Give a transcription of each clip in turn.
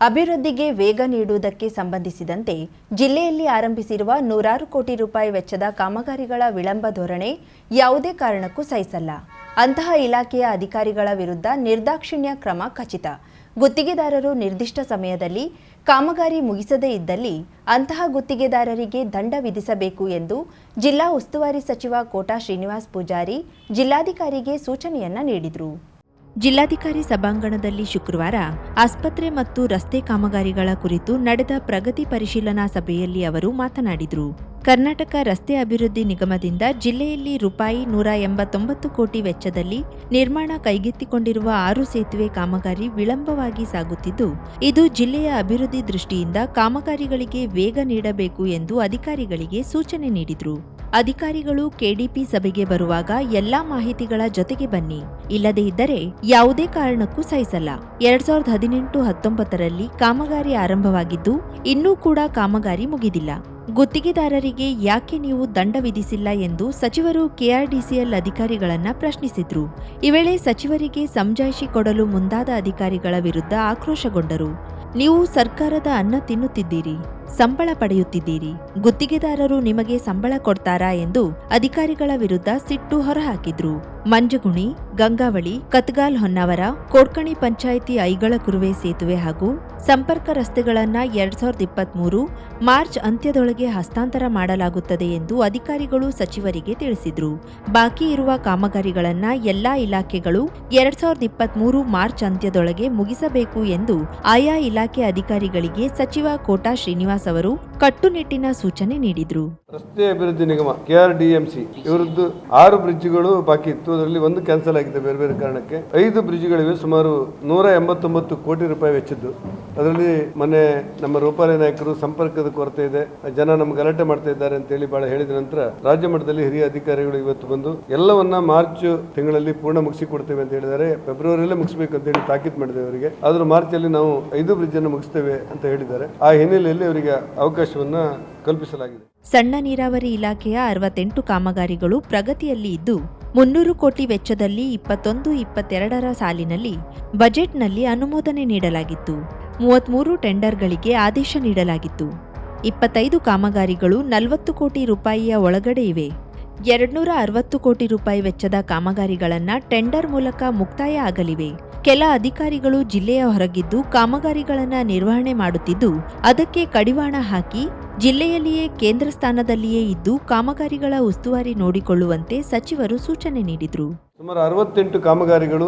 ಅಭಿವೃದ್ಧಿಗೆ ವೇಗ ನೀಡುವುದಕ್ಕೆ ಸಂಬಂಧಿಸಿದಂತೆ ಜಿಲ್ಲೆಯಲ್ಲಿ ಆರಂಭಿಸಿರುವ ನೂರಾರು ಕೋಟಿ ರೂಪಾಯಿ ವೆಚ್ಚದ ಕಾಮಗಾರಿಗಳ ವಿಳಂಬ ಧೋರಣೆ ಯಾವುದೇ ಕಾರಣಕ್ಕೂ ಸಹಿಸಲ್ಲ. ಅಂತಹ ಇಲಾಖೆಯ ಅಧಿಕಾರಿಗಳ ವಿರುದ್ಧ ನಿರ್ದಾಕ್ಷಿಣ್ಯ ಕ್ರಮ ಖಚಿತ. ಗುತ್ತಿಗೆದಾರರು ನಿರ್ದಿಷ್ಟ ಸಮಯದಲ್ಲಿ ಕಾಮಗಾರಿ ಮುಗಿಸದೇ ಇದ್ದಲ್ಲಿ ಅಂತಹ ಗುತ್ತಿಗೆದಾರರಿಗೆ ದಂಡ ವಿಧಿಸಬೇಕು ಎಂದು ಜಿಲ್ಲಾ ಉಸ್ತುವಾರಿ ಸಚಿವ ಕೋಟಾ ಶ್ರೀನಿವಾಸ್ ಪೂಜಾರಿ ಜಿಲ್ಲಾಧಿಕಾರಿಗೆ ಸೂಚನೆಯನ್ನ ನೀಡಿದರು. ಜಿಲ್ಲಾಧಿಕಾರಿ ಸಭಾಂಗಣದಲ್ಲಿ ಶುಕ್ರವಾರ ಆಸ್ಪತ್ರೆ ಮತ್ತು ರಸ್ತೆ ಕಾಮಗಾರಿಗಳ ಕುರಿತು ನಡೆದ ಪ್ರಗತಿ ಪರಿಶೀಲನಾ ಸಭೆಯಲ್ಲಿ ಅವರು ಮಾತನಾಡಿದರು. ಕರ್ನಾಟಕ ರಸ್ತೆ ಅಭಿವೃದ್ಧಿ ನಿಗಮದಿಂದ ಜಿಲ್ಲೆಯಲ್ಲಿ ರೂಪಾಯಿ ನೂರ ಎಂಬತ್ತೊಂಬತ್ತು ಕೋಟಿ ವೆಚ್ಚದಲ್ಲಿ ನಿರ್ಮಾಣ ಕೈಗೆತ್ತಿಕೊಂಡಿರುವ ಆರು ಸೇತುವೆ ಕಾಮಗಾರಿ ವಿಳಂಬವಾಗಿ ಸಾಗುತ್ತಿದ್ದು, ಇದು ಜಿಲ್ಲೆಯ ಅಭಿವೃದ್ಧಿ ದೃಷ್ಟಿಯಿಂದ ಕಾಮಗಾರಿಗಳಿಗೆ ವೇಗ ನೀಡಬೇಕು ಎಂದು ಅಧಿಕಾರಿಗಳಿಗೆ ಸೂಚನೆ ನೀಡಿದರು. ಅಧಿಕಾರಿಗಳು ಕೆಡಿಪಿ ಸಭೆಗೆ ಬರುವಾಗ ಎಲ್ಲಾ ಮಾಹಿತಿಗಳ ಜೊತೆಗೆ ಬನ್ನಿ. ಇಲ್ಲದೇ ಇದ್ದರೆ ಯಾವುದೇ ಕಾರಣಕ್ಕೂ ಸಹಿಸಲ್ಲ. ಎರಡ್ ಸಾವಿರದ ಹದಿನೆಂಟು ಹತ್ತೊಂಬತ್ತರಲ್ಲಿ ಕಾಮಗಾರಿ ಆರಂಭವಾಗಿದ್ದು, ಇನ್ನೂ ಕೂಡ ಕಾಮಗಾರಿ ಮುಗಿದಿಲ್ಲ. ಗುತ್ತಿಗೆದಾರರಿಗೆ ಯಾಕೆ ನೀವು ದಂಡ ವಿಧಿಸಿಲ್ಲ ಎಂದು ಸಚಿವರು ಕೆಆರ್ಡಿಸಿಎಲ್ ಅಧಿಕಾರಿಗಳನ್ನ ಪ್ರಶ್ನಿಸಿದ್ರು. ಈ ವೇಳೆ ಸಚಿವರಿಗೆ ಸಮಜಾಯಿಷಿ ಕೊಡಲು ಮುಂದಾದ ಅಧಿಕಾರಿಗಳ ವಿರುದ್ಧ ಆಕ್ರೋಶಗೊಂಡರು. ನೀವು ಸರ್ಕಾರದ ಅನ್ನ ತಿನ್ನುತ್ತಿದ್ದೀರಿ. ಸಂಬಳ ಪಡೆಯುತ್ತಿದ್ದೀರಿ. ಗುತ್ತಿಗೆದಾರರು ನಿಮಗೆ ಸಂಬಳ ಕೊಡ್ತಾರಾ ಎಂದು ಅಧಿಕಾರಿಗಳ ವಿರುದ್ಧ ಸಿಟ್ಟು ಹೊರಹಾಕಿದ್ರು. ಮಂಜುಗುಣಿ, ಗಂಗಾವಳಿ, ಕತ್ಗಾಲ್ ಹೊನ್ನಾವರ, ಕೋಡ್ಕಣಿ ಪಂಚಾಯಿತಿ ಐಗಳ ಕುರುವೆ ಸೇತುವೆ ಹಾಗೂ ಸಂಪರ್ಕ ರಸ್ತೆಗಳನ್ನ ಎರಡ್ ಸಾವಿರದ ಇಪ್ಪತ್ಮೂರು ಮಾರ್ಚ್ ಅಂತ್ಯದೊಳಗೆ ಹಸ್ತಾಂತರ ಮಾಡಲಾಗುತ್ತದೆ ಎಂದು ಅಧಿಕಾರಿಗಳು ಸಚಿವರಿಗೆ ತಿಳಿಸಿದ್ರು. ಬಾಕಿ ಇರುವ ಕಾಮಗಾರಿಗಳನ್ನ ಎಲ್ಲಾ ಇಲಾಖೆಗಳು ಎರಡ್ ಸಾವಿರದ ಇಪ್ಪತ್ಮೂರು ಮಾರ್ಚ್ ಅಂತ್ಯದೊಳಗೆ ಮುಗಿಸಬೇಕು ಎಂದು ಆಯಾ ಇಲಾಖೆ ಅಧಿಕಾರಿಗಳಿಗೆ ಸಚಿವ ಕೋಟಾ ಶ್ರೀನಿವಾಸ್ ಅವರು ಕಟ್ಟುನಿಟ್ಟಿನ ಸೂಚನೆ ನೀಡಿದ್ರು. ರಸ್ತೆ ಅಭಿವೃದ್ಧಿ ನಿಗಮ, ಕೆಆರ್ಡಿಎಂಸಿ, ಇವರದ್ದು ಆರು ಬ್ರಿಡ್ಜ್ಗಳು ಬಾಕಿ ಇತ್ತು. ಅದರಲ್ಲಿ ಒಂದು ಕ್ಯಾನ್ಸಲ್ ಆಗಿದೆ ಬೇರೆ ಬೇರೆ ಕಾರಣಕ್ಕೆ. ಐದು ಬ್ರಿಡ್ಜ್ಗಳಿವೆ, ಸುಮಾರು ನೂರ ಎಂಬತ್ತೊಂಬತ್ತು ಕೋಟಿ ರೂಪಾಯಿ ವೆಚ್ಚದ್ದು. ಅದರಲ್ಲಿ ಮೊನ್ನೆ ನಮ್ಮ ರೂಪಾಲಿ ನಾಯಕರು ಸಂಪರ್ಕದ ಕೊರತೆ ಇದೆ. ಜನ ನಮ್ಗೆ ಗಲಾಟೆ ಮಾಡ್ತಾ ಇದ್ದಾರೆ ಅಂತ ಹೇಳಿ ಬಹಳ ಹೇಳಿದ ನಂತರ ರಾಜ್ಯ ಮಟ್ಟದಲ್ಲಿ ಹಿರಿಯ ಅಧಿಕಾರಿಗಳು ಇವತ್ತು ಬಂದು ಎಲ್ಲವನ್ನ ಮಾರ್ಚ್ ತಿಂಗಳಲ್ಲಿ ಪೂರ್ಣ ಮುಗಿಸಿ ಕೊಡ್ತೇವೆ ಅಂತ ಹೇಳಿದ್ದಾರೆ. ಫೆಬ್ರವರಿಯಲ್ಲೇ ಮುಗಿಸಬೇಕು ಅಂತ ಹೇಳಿ ತಾಕೀತ್ ಮಾಡಿದೆ ಅವರಿಗೆ. ಆದ್ರೂ ಮಾರ್ಚ್ ಅಲ್ಲಿ ನಾವು ಐದು ಬ್ರಿಡ್ಜ್ ಅನ್ನು ಮುಗಿಸ್ತೇವೆ ಅಂತ ಹೇಳಿದ್ದಾರೆ. ಆ ಹಿನ್ನೆಲೆಯಲ್ಲಿ ಅವರಿಗೆ ಅವಕಾಶವನ್ನ ಕಲ್ಪಿಸಲಾಗಿದೆ. ಸಣ್ಣ ನೀರಾವರಿ ಇಲಾಖೆಯ ಅರವತ್ತೆಂಟು ಕಾಮಗಾರಿಗಳು ಪ್ರಗತಿಯಲ್ಲಿ ಇದ್ದು, ಮುನ್ನೂರು ಕೋಟಿ ವೆಚ್ಚದಲ್ಲಿ ಇಪ್ಪತ್ತೊಂದು, ಇಪ್ಪತ್ತೆರಡರ ಸಾಲಿನಲ್ಲಿ ಬಜೆಟ್ನಲ್ಲಿ ಅನುಮೋದನೆ ನೀಡಲಾಗಿತ್ತು. ಮೂವತ್ಮೂರು ಟೆಂಡರ್ಗಳಿಗೆ ಆದೇಶ ನೀಡಲಾಗಿತ್ತು. ಇಪ್ಪತ್ತೈದು ಕಾಮಗಾರಿಗಳು ನಲವತ್ತು ಕೋಟಿ ರೂಪಾಯಿಯ ಒಳಗಡೆ ಇವೆ. ಎರಡ್ನೂರ ಅರವತ್ತು ಕೋಟಿ ರೂಪಾಯಿ ವೆಚ್ಚದ ಕಾಮಗಾರಿಗಳನ್ನು ಟೆಂಡರ್ ಮೂಲಕ ಮುಕ್ತಾಯ ಆಗಲಿವೆ. ಕೆಲ ಅಧಿಕಾರಿಗಳು ಜಿಲ್ಲೆಯ ಹೊರಗಿದ್ದು ಕಾಮಗಾರಿಗಳನ್ನು ನಿರ್ವಹಣೆ ಮಾಡುತ್ತಿದ್ದು, ಅದಕ್ಕೆ ಕಡಿವಾಣ ಹಾಕಿ ಜಿಲ್ಲೆಯಲ್ಲಿಯೇ ಕೇಂದ್ರ ಸ್ಥಾನದಲ್ಲಿಯೇ ಇದ್ದು ಕಾಮಗಾರಿಗಳ ಉಸ್ತುವಾರಿ ನೋಡಿಕೊಳ್ಳುವಂತೆ ಸಚಿವರು ಸೂಚನೆ ನೀಡಿದರು. ಸುಮಾರು ಅರವತ್ತೆಂಟು ಕಾಮಗಾರಿಗಳು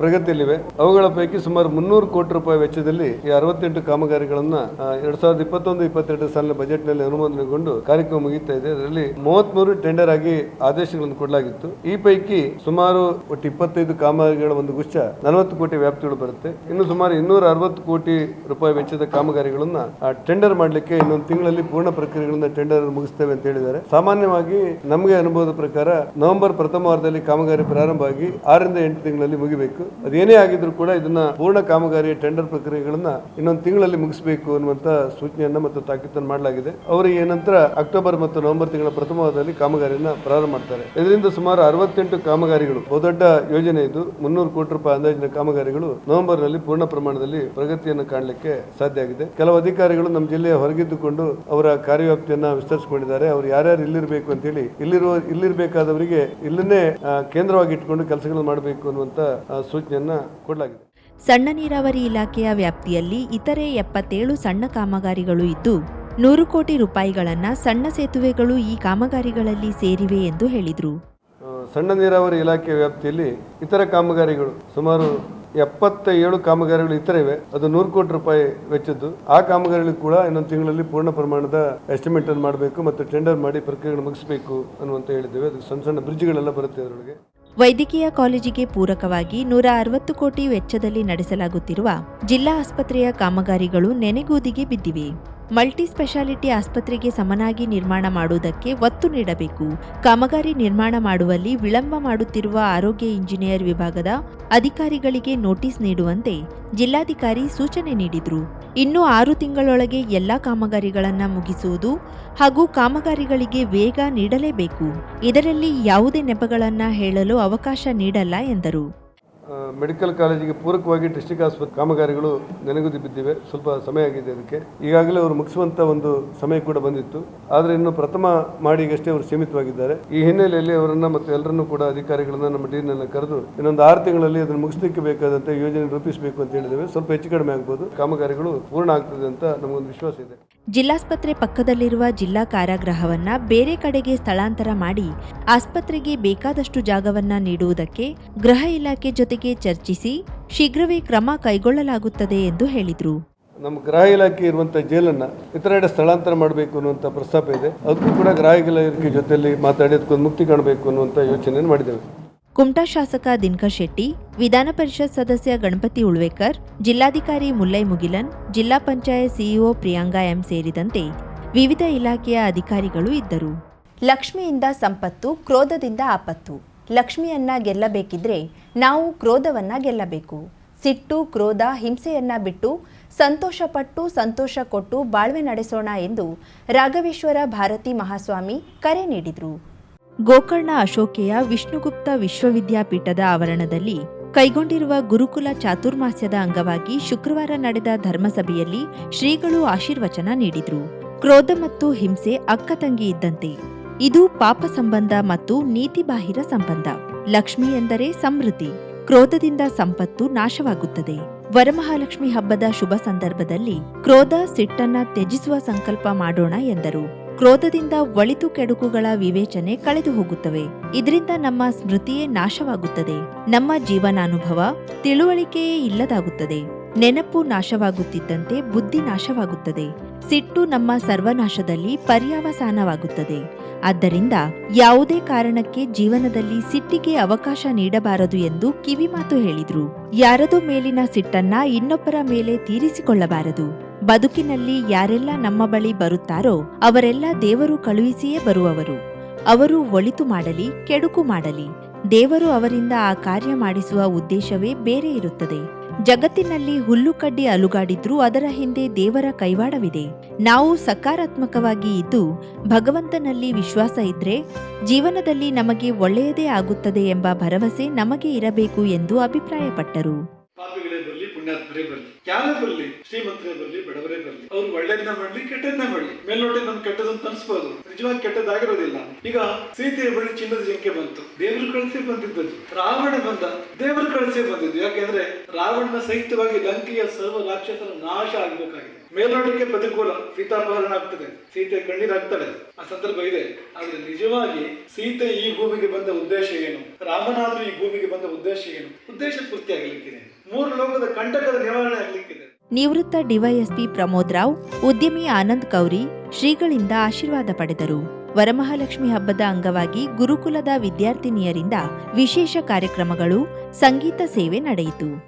ಪ್ರಗತಿಯಲ್ಲಿವೆ. ಅವುಗಳ ಪೈಕಿ ಸುಮಾರು ಮುನ್ನೂರು ಕೋಟಿ ರೂಪಾಯಿ ವೆಚ್ಚದಲ್ಲಿ ಈ ಅರವತ್ತೆಂಟು ಕಾಮಗಾರಿಗಳನ್ನ ಎರಡ್ ಸಾವಿರದ ಇಪ್ಪತ್ತೊಂದು, ಇಪ್ಪತ್ತೆರಡು ಸಾಲಿನ ಬಜೆಟ್ನಲ್ಲಿ ಅನುಮೋದನೆಗೊಂಡು ಕಾರ್ಯಕ್ರಮ ಮುಗಿತಾ ಇದೆ. ಅದರಲ್ಲಿ ಮೂವತ್ಮೂರು ಟೆಂಡರ್ ಆಗಿ ಆದೇಶಗಳನ್ನು ಕೊಡಲಾಗಿತ್ತು. ಈ ಪೈಕಿ ಸುಮಾರು ಒಟ್ಟು ಇಪ್ಪತ್ತೈದು ಕಾಮಗಾರಿಗಳ ಒಂದು ಗುಚ್ಛ ನಲವತ್ತು ಕೋಟಿ ವ್ಯಾಪ್ತಿಗಳು ಬರುತ್ತೆ. ಇನ್ನು ಸುಮಾರು ಇನ್ನೂರ ಅರವತ್ತು ಕೋಟಿ ರೂಪಾಯಿ ವೆಚ್ಚದ ಕಾಮಗಾರಿಗಳನ್ನ ಟೆಂಡರ್ ಮಾಡಲಿಕ್ಕೆ ಇನ್ನೊಂದು ತಿಂಗಳಲ್ಲಿ ಪೂರ್ಣ ಪ್ರಕ್ರಿಯೆಗಳನ್ನ ಟೆಂಡರ್ ಮುಗಿಸ್ತೇವೆ ಅಂತ ಹೇಳಿದ್ದಾರೆ. ಸಾಮಾನ್ಯವಾಗಿ ನಮಗೆ ಅನುಭವದ ಪ್ರಕಾರ ನವೆಂಬರ್ ಪ್ರಥಮ ವಾರದಲ್ಲಿ ಕಾಮಗಾರಿ ಆಗಿ ಆರರಿಂದ ಎಂಟು ತಿಂಗಳಲ್ಲಿ ಮುಗಿಬೇಕು. ಅದೇನೇ ಆಗಿದ್ರು ಕೂಡ ಇದನ್ನ ಪೂರ್ಣ ಕಾಮಗಾರಿಯ ಟೆಂಡರ್ ಪ್ರಕ್ರಿಯೆಗಳನ್ನ ಇನ್ನೊಂದು ತಿಂಗಳಲ್ಲಿ ಮುಗಿಸಬೇಕು ಅನ್ನುವಂತ ಸೂಚನೆಯನ್ನ ಮತ್ತು ತಾಕೀತನ್ನು ಮಾಡಲಾಗಿದೆ. ಅವರು ಈ ನಂತರ ಅಕ್ಟೋಬರ್ ಮತ್ತು ನವೆಂಬರ್ ತಿಂಗಳ ಪ್ರಥಮವಾದಲ್ಲಿ ಕಾಮಗಾರಿಯನ್ನ ಪ್ರಾರಂಭ ಮಾಡ್ತಾರೆ. ಇದರಿಂದ ಸುಮಾರು ಅರವತ್ತೆಂಟು ಕಾಮಗಾರಿಗಳು, ಬಹುದೊಡ್ಡ ಯೋಜನೆ ಇದು. ಮುನ್ನೂರು ಕೋಟಿ ರೂಪಾಯಿ ಅಂದಾಜಿನ ಕಾಮಗಾರಿಗಳು ನವೆಂಬರ್ನಲ್ಲಿ ಪೂರ್ಣ ಪ್ರಮಾಣದಲ್ಲಿ ಪ್ರಗತಿಯನ್ನು ಕಾಣಲಿಕ್ಕೆ ಸಾಧ್ಯ ಆಗಿದೆ. ಕೆಲವು ಅಧಿಕಾರಿಗಳು ನಮ್ಮ ಜಿಲ್ಲೆಯ ಹೊರಗಿದ್ದುಕೊಂಡು ಅವರ ಕಾರ್ಯವ್ಯಾಪ್ತಿಯನ್ನ ವಿಸ್ತರಿಸಿಕೊಂಡಿದ್ದಾರೆ. ಅವರು ಯಾರ್ಯಾರು ಇಲ್ಲಿರಬೇಕು ಅಂತ ಹೇಳಿ ಇಲ್ಲಿರುವ, ಇಲ್ಲಿರಬೇಕಾದವರಿಗೆ ಇಲ್ಲನ್ನೇ ಕೇಂದ್ರವಾಗಿ ಇಟ್ಕೊಂಡು ಕೆಲಸಗಳನ್ನು ಮಾಡಬೇಕು ಅನ್ನುವಂತ ಆ, ಸೂಚನೆಯನ್ನ ಕೊಡಲಾಗಿದೆ. ಸಣ್ಣ ನೀರಾವರಿ ಇಲಾಖೆಯ ವ್ಯಾಪ್ತಿಯಲ್ಲಿ ಇತರೆ ಎಪ್ಪತ್ತೇಳು ಸಣ್ಣ ಕಾಮಗಾರಿಗಳು ಇದ್ದು ನೂರು ಕೋಟಿ ರೂಪಾಯಿಗಳನ್ನ ಸಣ್ಣ ಸೇತುವೆಗಳು ಈ ಕಾಮಗಾರಿಗಳಲ್ಲಿ ಸೇರಿವೆ ಎಂದು ಹೇಳಿದರು. ಸಣ್ಣ ನೀರಾವರಿ ಇಲಾಖೆ ವ್ಯಾಪ್ತಿಯಲ್ಲಿ ಇತರ ಕಾಮಗಾರಿಗಳು ಸುಮಾರು ಎಪ್ಪತ್ತ ಏಳು ಕಾಮಗಾರಿಗಳು ಇತರ ಇವೆ. ಅದು ನೂರು ಕೋಟಿ ರೂಪಾಯಿ ವೆಚ್ಚದ್ದು. ಆ ಕಾಮಗಾರಿಗಳು ಕೂಡ ಇನ್ನೊಂದು ತಿಂಗಳಲ್ಲಿ ಪೂರ್ಣ ಪ್ರಮಾಣದ ಎಸ್ಟಿಮೇಟ್ ಅನ್ನು ಮಾಡಬೇಕು ಮತ್ತು ಟೆಂಡರ್ ಮಾಡಿ ಪ್ರಕ್ರಿಯೆಗಳನ್ನು ಮುಗಿಸಬೇಕು ಅನ್ನುವಂತ ಹೇಳಿದ್ದೇವೆ. ಅದು ಸಣ್ಣ ಸಣ್ಣ ಬ್ರಿಡ್ಜ್ಗಳೆಲ್ಲ ಬರುತ್ತೆ ಅದರೊಳಗೆ. ವೈದ್ಯಕೀಯ ಕಾಲೇಜಿಗೆ ಪೂರಕವಾಗಿ ನೂರ ಅರವತ್ತು ಕೋಟಿ ವೆಚ್ಚದಲ್ಲಿ ನಡೆಸಲಾಗುತ್ತಿರುವ ಜಿಲ್ಲಾ ಆಸ್ಪತ್ರೆಯ ಕಾಮಗಾರಿಗಳು ನೆನೆಗೂದಿಗೆ ಬಿದ್ದಿವೆ. ಮಲ್ಟಿ ಸ್ಪೆಷಾಲಿಟಿ ಆಸ್ಪತ್ರೆಗೆ ಸಮನಾಗಿ ನಿರ್ಮಾಣ ಮಾಡುವುದಕ್ಕೆ ಒತ್ತು ನೀಡಬೇಕು. ಕಾಮಗಾರಿ ನಿರ್ಮಾಣ ಮಾಡುವಲ್ಲಿ ವಿಳಂಬ ಮಾಡುತ್ತಿರುವ ಆರೋಗ್ಯ ಇಂಜಿನಿಯರ್ ವಿಭಾಗದ ಅಧಿಕಾರಿಗಳಿಗೆ ನೋಟಿಸ್ ನೀಡುವಂತೆ ಜಿಲ್ಲಾಧಿಕಾರಿ ಸೂಚನೆ ನೀಡಿದರು. ಇನ್ನು ಆರು ತಿಂಗಳೊಳಗೆ ಎಲ್ಲಾ ಕಾಮಗಾರಿಗಳನ್ನು ಮುಗಿಸುವುದು ಹಾಗೂ ಕಾಮಗಾರಿಗಳಿಗೆ ವೇಗ ನೀಡಲೇಬೇಕು. ಇದರಲ್ಲಿ ಯಾವುದೇ ನೆಪಗಳನ್ನು ಹೇಳಲು ಅವಕಾಶ ನೀಡಲ್ಲ ಎಂದರು. ಮೆಡಿಕಲ್ ಕಾಲೇಜಿಗೆ ಪೂರಕವಾಗಿ ಡಿಸ್ಟಿಕ್ ಆಸ್ಪತ್ರೆ ಕಾಮಗಾರಿಗಳು ನೆನೆಗುದಿ ಬಿದ್ದಿವೆ. ಸ್ವಲ್ಪ ಸಮಯ ಆಗಿದೆ ಅದಕ್ಕೆ. ಈಗಾಗಲೇ ಅವರು ಮುಗಿಸುವಂತ ಒಂದು ಸಮಯ ಕೂಡ ಬಂದಿತ್ತು. ಆದರೆ ಇನ್ನು ಪ್ರಥಮ ಮಾಡಿಗಷ್ಟೇ ಅವರು ಸೀಮಿತವಾಗಿದ್ದಾರೆ. ಈ ಹಿನ್ನೆಲೆಯಲ್ಲಿ ಅವರನ್ನ ಮತ್ತು ಎಲ್ಲರನ್ನೂ ಕೂಡ ಅಧಿಕಾರಿಗಳನ್ನ ನಮ್ಮ ಡೀನ್ ಕರೆದು ಇನ್ನೊಂದು ಆರು ತಿಂಗಳಲ್ಲಿ ಅದನ್ನು ಮುಗಿಸಲಿಕ್ಕೆ ಬೇಕಾದಂತೆ ಯೋಜನೆ ರೂಪಿಸಬೇಕು ಅಂತ ಹೇಳಿದ್ದೇವೆ. ಸ್ವಲ್ಪ ಹೆಚ್ಚು ಕಡಿಮೆ ಆಗ್ಬೋದು. ಕಾಮಗಾರಿಗಳು ಪೂರ್ಣ ಆಗ್ತದೆ ಅಂತ ನಮಗೊಂದು ವಿಶ್ವಾಸ ಇದೆ. ಜಿಲ್ಲಾಸ್ಪತ್ರೆ ಪಕ್ಕದಲ್ಲಿರುವ ಜಿಲ್ಲಾ ಕಾರಾಗೃಹವನ್ನ ಬೇರೆ ಕಡೆಗೆ ಸ್ಥಳಾಂತರ ಮಾಡಿ ಆಸ್ಪತ್ರೆಗೆ ಬೇಕಾದಷ್ಟು ಜಾಗವನ್ನ ನೀಡುವುದಕ್ಕೆ ಗೃಹ ಇಲಾಖೆ ಜೊತೆಗೆ ಚರ್ಚಿಸಿ ಶೀಘ್ರವೇ ಕ್ರಮ ಕೈಗೊಳ್ಳಲಾಗುತ್ತದೆ ಎಂದು ಹೇಳಿದರು. ನಮ್ಮ ಗೃಹ ಇಲಾಖೆ ಇರುವಂಥ ಜೈಲನ್ನು ಇತರೆಡೆ ಸ್ಥಳಾಂತರ ಮಾಡಬೇಕು ಅನ್ನುವಂಥ ಪ್ರಸ್ತಾಪ ಇದೆ. ಅದಕ್ಕೂ ಕೂಡ ಗೃಹ ಇಲಾಖೆ ಜೊತೆಯಲ್ಲಿ ಮಾತಾಡಿ, ಅದಕ್ಕೊಂದು ಮುಕ್ತಿ ಕಾಣಬೇಕು ಅನ್ನುವಂಥ ಯೋಚನೆಯನ್ನು ಮಾಡಿದ್ದೇವೆ. ಕುಮಟಾ ಶಾಸಕ ದಿನಕರ್ ಶೆಟ್ಟಿ, ವಿಧಾನ ಪರಿಷತ್ ಸದಸ್ಯ ಗಣಪತಿ ಉಳ್ವೇಕರ್, ಜಿಲ್ಲಾಧಿಕಾರಿ ಮುಲ್ಲೈ ಮುಗಿಲನ್, ಜಿಲ್ಲಾ ಪಂಚಾಯತ್ ಸಿಇಒ ಪ್ರಿಯಾಂಗಾ ಎಂ ಸೇರಿದಂತೆ ವಿವಿಧ ಇಲಾಖೆಯ ಅಧಿಕಾರಿಗಳು ಇದ್ದರು. ಲಕ್ಷ್ಮಿಯಿಂದ ಸಂಪತ್ತು, ಕ್ರೋಧದಿಂದ ಆಪತ್ತು. ಲಕ್ಷ್ಮಿಯನ್ನ ಗೆಲ್ಲಬೇಕಿದ್ರೆ ನಾವು ಕ್ರೋಧವನ್ನ ಗೆಲ್ಲಬೇಕು. ಸಿಟ್ಟು, ಕ್ರೋಧ, ಹಿಂಸೆಯನ್ನ ಬಿಟ್ಟು ಸಂತೋಷಪಟ್ಟು ಸಂತೋಷ ಕೊಟ್ಟು ಬಾಳ್ವೆ ನಡೆಸೋಣ ಎಂದು ರಾಘವೇಶ್ವರ ಭಾರತಿ ಮಹಾಸ್ವಾಮಿ ಕರೆ ನೀಡಿದರು. ಗೋಕರ್ಣ ಅಶೋಕೆಯ ವಿಷ್ಣುಗುಪ್ತ ವಿಶ್ವವಿದ್ಯಾಪೀಠದ ಆವರಣದಲ್ಲಿ ಕೈಗೊಂಡಿರುವ ಗುರುಕುಲ ಚಾತುರ್ಮಾಸ್ಯದ ಅಂಗವಾಗಿ ಶುಕ್ರವಾರ ನಡೆದ ಧರ್ಮಸಭೆಯಲ್ಲಿ ಶ್ರೀಗಳು ಆಶೀರ್ವಚನ ನೀಡಿದ್ರು. ಕ್ರೋಧ ಮತ್ತು ಹಿಂಸೆ ಅಕ್ಕ ತಂಗಿ ಇದ್ದಂತೆ. ಇದು ಪಾಪ ಸಂಬಂಧ ಮತ್ತು ನೀತಿಬಾಹಿರ ಸಂಬಂಧ. ಲಕ್ಷ್ಮಿ ಎಂದರೆ ಸಮೃದ್ಧಿ. ಕ್ರೋಧದಿಂದ ಸಂಪತ್ತು ನಾಶವಾಗುತ್ತದೆ. ವರಮಹಾಲಕ್ಷ್ಮಿ ಹಬ್ಬದ ಶುಭ ಸಂದರ್ಭದಲ್ಲಿ ಕ್ರೋಧ, ಸಿಟ್ಟನ್ನ ತ್ಯಜಿಸುವ ಸಂಕಲ್ಪ ಮಾಡೋಣ ಎಂದರು. ಕ್ರೋಧದಿಂದ ಒಳಿತು ಕೆಡುಕುಗಳ ವಿವೇಚನೆ ಕಳೆದು ಹೋಗುತ್ತವೆ. ಇದರಿಂದ ನಮ್ಮ ಸ್ಮೃತಿಯೇ ನಾಶವಾಗುತ್ತದೆ. ನಮ್ಮ ಜೀವನಾನುಭವ ತಿಳುವಳಿಕೆಯೇ ಇಲ್ಲದಾಗುತ್ತದೆ. ನೆನಪು ನಾಶವಾಗುತ್ತಿದ್ದಂತೆ ಬುದ್ಧಿ ನಾಶವಾಗುತ್ತದೆ. ಸಿಟ್ಟು ನಮ್ಮ ಸರ್ವನಾಶದಲ್ಲಿ ಪರ್ಯಾವಸಾನವಾಗುತ್ತದೆ. ಆದ್ದರಿಂದ ಯಾವುದೇ ಕಾರಣಕ್ಕೆ ಜೀವನದಲ್ಲಿ ಸಿಟ್ಟಿಗೆ ಅವಕಾಶ ನೀಡಬಾರದು ಎಂದು ಕಿವಿಮಾತು ಹೇಳಿದ್ರು. ಯಾರದೋ ಮೇಲಿನ ಸಿಟ್ಟನ್ನ ಇನ್ನೊಬ್ಬರ ಮೇಲೆ ತೀರಿಸಿಕೊಳ್ಳಬಾರದು. ಬದುಕಿನಲ್ಲಿ ಯಾರೆಲ್ಲ ನಮ್ಮ ಬಳಿ ಬರುತ್ತಾರೋ ಅವರೆಲ್ಲ ದೇವರು ಕಳುಹಿಸಿಯೇ ಬರುವವರು. ಅವರು ಒಳಿತು ಮಾಡಲಿ, ಕೆಡುಕು ಮಾಡಲಿ. ದೇವರು ಅವರಿಂದ ಆ ಕಾರ್ಯ ಮಾಡಿಸುವ ಉದ್ದೇಶವೇ ಬೇರೆ ಇರುತ್ತದೆ. ಜಗತ್ತಿನಲ್ಲಿ ಹುಲ್ಲುಕಡ್ಡಿ ಅಲುಗಾಡಿದ್ರೂ ಅದರ ಹಿಂದೆ ದೇವರ ಕೈವಾಡವಿದೆ. ನಾವು ಸಕಾರಾತ್ಮಕವಾಗಿ ಇದ್ದು, ಭಗವಂತನಲ್ಲಿ ವಿಶ್ವಾಸ ಇದ್ರೆ, ಜೀವನದಲ್ಲಿ ನಮಗೆ ಒಳ್ಳೆಯದೇ ಆಗುತ್ತದೆ ಎಂಬ ಭರವಸೆ ನಮಗೆ ಇರಬೇಕು ಎಂದು ಅಭಿಪ್ರಾಯಪಟ್ಟರು. ಬರಲಿ. ಯಾರೇ ಬರಲಿ? ಶ್ರೀಮಂತರೇ ಬರಲಿ, ಬಡವರೇ ಬರಲಿ. ಅವ್ರು ಒಳ್ಳೆಯದನ್ನ ಮಾಡ್ಲಿ ಕೆಟ್ಟದನ್ನ ಮಾಡ್ಲಿ. ಮೇಲ್ನೋಟಿ ನಮ್ ಕೆಟ್ಟದಂತ ಅನ್ಸ್ಬೋದು. ನಿಜವಾಗಿ ಕೆಟ್ಟದಾಗಿರೋದಿಲ್ಲ ಈಗ ಸೀತೆಯ ಬಳಿ ಚಿನ್ನದ ಜಿಂಕೆ ಬಂತು. ದೇವರು ಕಳಿಸಿ ಬಂದಿದ್ದದು ರಾವಣ ಬಂದ. ದೇವರು ಕಳಿಸಿ ಬಂದಿದ್ದು. ಯಾಕೆಂದ್ರೆ ರಾವಣನ ಸಹಿತವಾಗಿ ಲಂಕೆಯ ಸರ್ವ ರಾಕ್ಷಸರ ನಾಶ ಆಗ್ಬೇಕಾಗಿದೆ. ಮೇಲ್ನೋಟಕ್ಕೆ ಪ್ರತಿಕೂಲ ಸೀತಾಪಹರಣ ಆಗ್ತದೆ. ಸೀತೆ ಕಣ್ಣೀರಾಗ್ತದೆ ಆ ಸಂದರ್ಭ ಇದೆ. ಆದ್ರೆ ನಿಜವಾಗಿ ಸೀತೆ ಈ ಭೂಮಿಗೆ ಬಂದ ಉದ್ದೇಶ ಏನು? ರಾಮನಾದ್ರೂ ಈ ಭೂಮಿಗೆ ಬಂದ ಉದ್ದೇಶ ಏನು? ಉದ್ದೇಶ ಪೂರ್ತಿ ಆಗ್ಲಿಕ್ಕಿದೆ ಮೂರು ಲೋಕದ ಕಂಟಕದ ನಿವಾರಣೆ ಆಗಲಿಕ್ಕಿದೆ ನಿವೃತ್ತ ಡಿವೈಎಸ್ಪಿ ಪ್ರಮೋದ್ ರಾವ್, ಉದ್ಯಮಿ ಆನಂದ್ ಕೌರಿ ಶ್ರೀಗಳಿಂದ ಆಶೀರ್ವಾದ ಪಡೆದರು. ವರಮಹಾಲಕ್ಷ್ಮಿ ಹಬ್ಬದ ಅಂಗವಾಗಿ ಗುರುಕುಲದ ವಿದ್ಯಾರ್ಥಿನಿಯರಿಂದ ವಿಶೇಷ ಕಾರ್ಯಕ್ರಮಗಳು, ಸಂಗೀತ ಸೇವೆ ನಡೆಯಿತು.